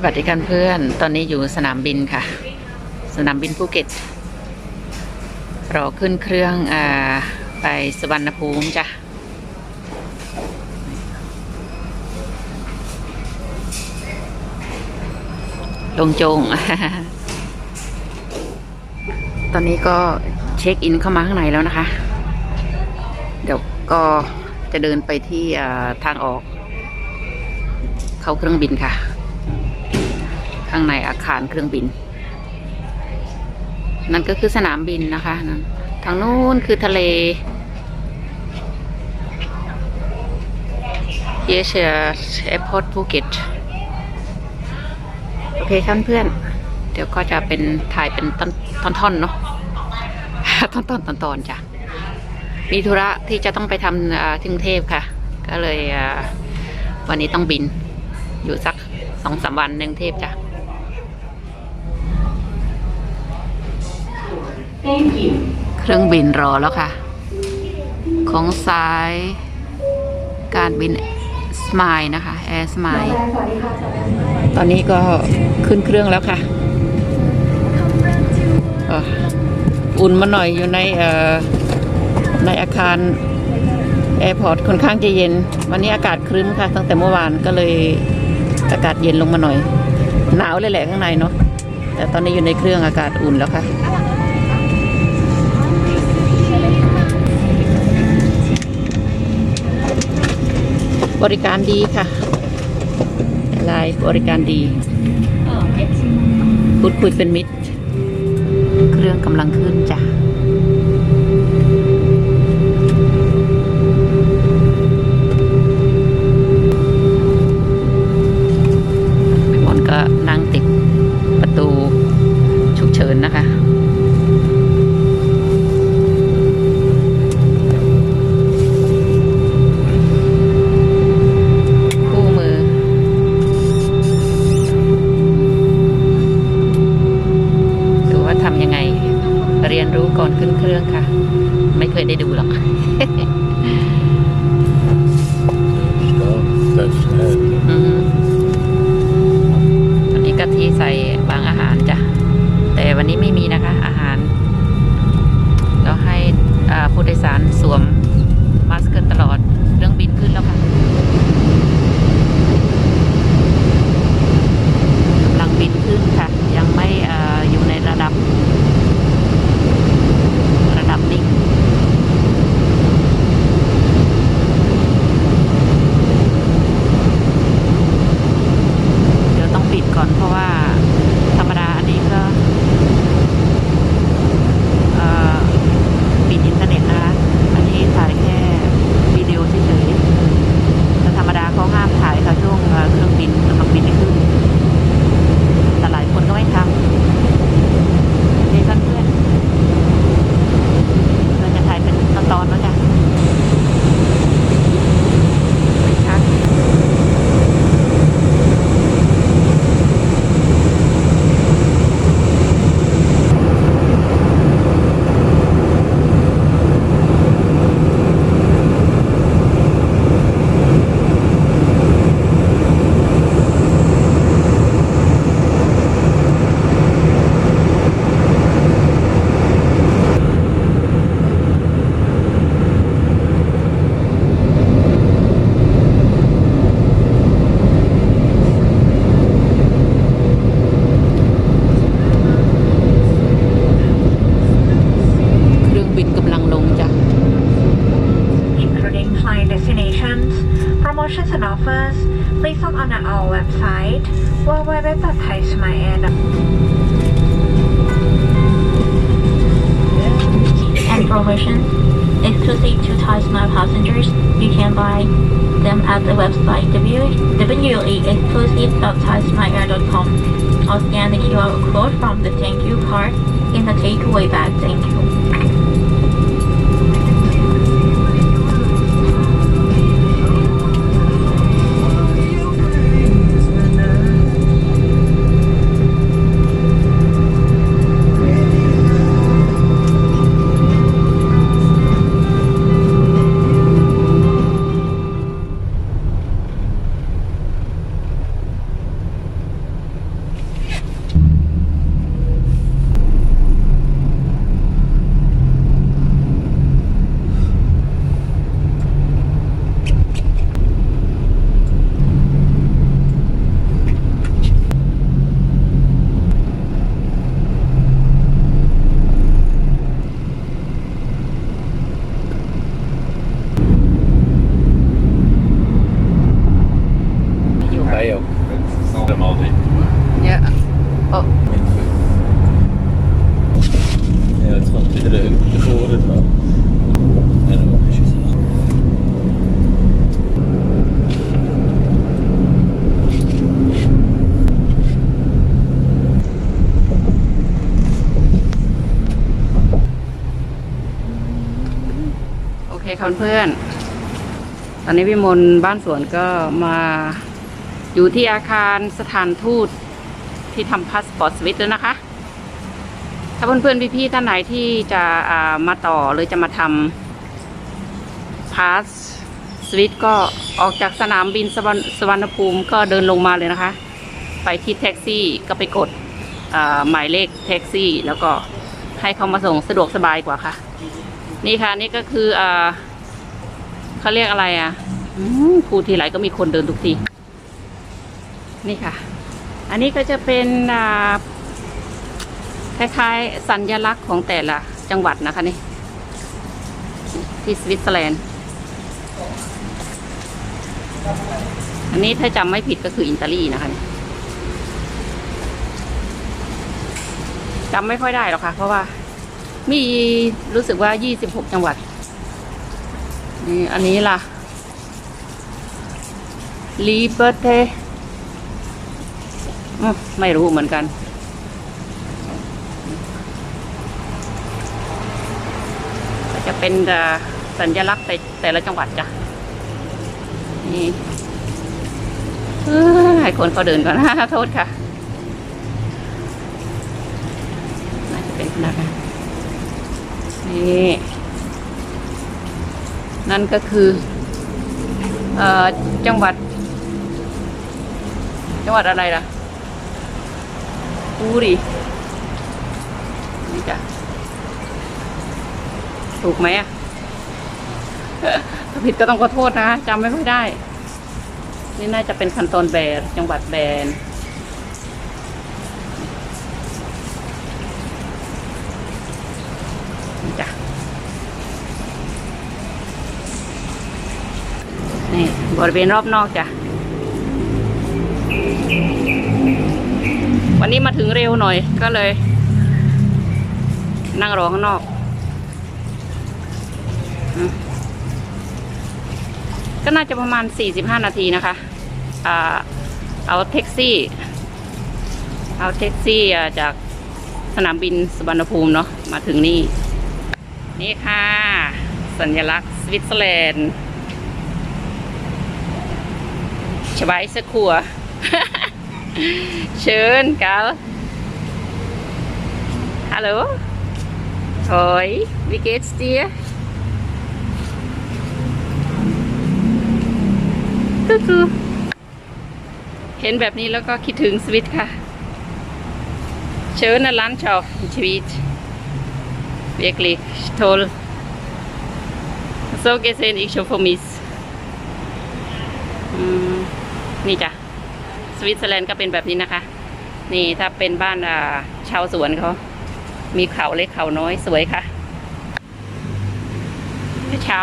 สวัสดีกันเพื่อน ตอนนี้อยู่สนามบินค่ะ สนามบินภูเก็ต รอขึ้นเครื่องอไปสวรรณภูมิจ้ะ ลงโจง ตอนนี้ก็เช็คอินเข้ามาข้างในแล้วนะคะ เดี๋ยวก็จะเดินไปที่ทางออก เข้าเครื่องบินค่ะ ข้างในอาคารเครื่องบิน นั่นก็คือสนามบินนะคะนั่นทางนู้นคือทะเลเยเชียแอร์พอร์ตภูเก็ตโอเคท่านเพื่อน เดี๋ยวก็จะเป็นถ่ายเป็นตอนท่อนๆเนาะตอนๆตอนๆจ้ะ มีธุระที่จะต้องไปทำที่กรุงเทพค่ะ ก็เลยวันนี้ต้องบินอยู่สักสองสามวันในกรุงเทพจ้ะ Thank you. เครื่องบินรอแล้วค่ะ ของสายการบินสมายนะคะแอร์สมายตอนนี้ก็ขึ้นเครื่องแล้วค่ะอุ่นมาหน่อยอยู่ในในอาคารแอร์พอร์ตค่อนข้างจะเย็น วันนี้อากาศครึ้มค่ะ ตั้งแต่เมื่อวานก็เลยอากาศเย็นลงมาหน่อย หนาวเลยแหละข้างในเนาะแต่ตอนนี้อยู่ในเครื่องอากาศอุ่นแล้วค่ะ บริการดีค่ะไลน์บริการดี พูดคุยเป็นมิตร เครื่องกำลังขึ้นจ้ะ ขึ้นเครื่องค่ะ ไม่เคยได้ดูหรอก www.thaismile.com and promotion exclusive to Smile passengers. You can buy them at the website www.exclusive.thaismileair.com or scan the QR code from the thank you card in the takeaway bag. Thank you. Hej och de av dig. Ja. Oh. Jag tror inte det det borde vara. Men det var precis så. โอเคค่ะเพื่อน ตอนนี้วิมลบ้านสวนก็มา อยู่ที่อาคารสถานทูตที่ทำพาสปอร์ตสวิตแล้วนะคะ ถ้าเพื่อนๆพี่ๆท่านไหนที่จะามาต่อหรือจะมาทำพาสสวิตก็ออกจากสนามบินสวรรสวรรณภูมิก็เดินลงมาเลยนะคะ ไปที่แท็กซี่ก็ไปกดหมายเลขแท็กซี่ แล้วก็ให้เขามาส่งสะดวกสบายกว่าค่ะ นี่ค่ะนี่ก็คืออเขาเรียกอะไรอะอืมพูทีไรก็มีคนเดินทุกที นี่ค่ะ อันนี้ก็จะเป็นคล้ายๆ สัญลักษณ์ของแต่ละจังหวัดนะคะนี่ ที่สวิตเซอร์แลนด์ อันนี้ถ้าจำไม่ผิดก็คืออิตาลีนะคะนี่จำไม่ค่อยได้หรอกค่ะ เพราะว่ามีรู้สึกว่า 26 จังหวัด นี่อันนี้ล่ะลีเบอร์เต ไม่รู้เหมือนกัน จะเป็นสัญลักษณ์แต่แต่ละจังหวัดจ้ะนี่ให้คนเขาเดินก่อนนะโทษค่ะน่าจะเป็นนักนนี่นั่นก็คืออจังหวัด จังหวัดอะไรล่ะ อูรีนี่จ้ะ ถูกไหมอะถ้าผิดก็ต้องขอโทษนะจำไม่ค่อยได้ นี่น่าจะเป็นคันโตนแบรจังหวัดแบรนี่จ้ะนี่บริเวณรอบนอกจ้ะ วันนี้มาถึงเร็วหน่อยก็เลย นั่งรอข้างนอก ก็น่าจะประมาณ 45 นาทีนะคะเอาแท็กซี่ เอาแท็กซี่จากสนามบินสุวรรณภูมิเนาะมาถึงนี่ นี่ค่ะ สัญลักษณ์สวิตเซอร์แลนด์ชไวสคัว เชิญกาวฮัลโหลโอ้ยวิกเกตสเตียก็คือเห็นแบบนี้แล้วก็คิดถึงสวิตค่ะ เชิญนะร้านชอบชีวิตเรียกลิกโทลโซเกเซนอีกชมฟมิสนี่จ้ะ สวิตเซอร์แลนด์ก็เป็นแบบนี้นะคะ นี่ถ้าเป็นบ้านาชาวสวนเขา มีเขาเล็กเขาน้อยสวยค่ะเช้า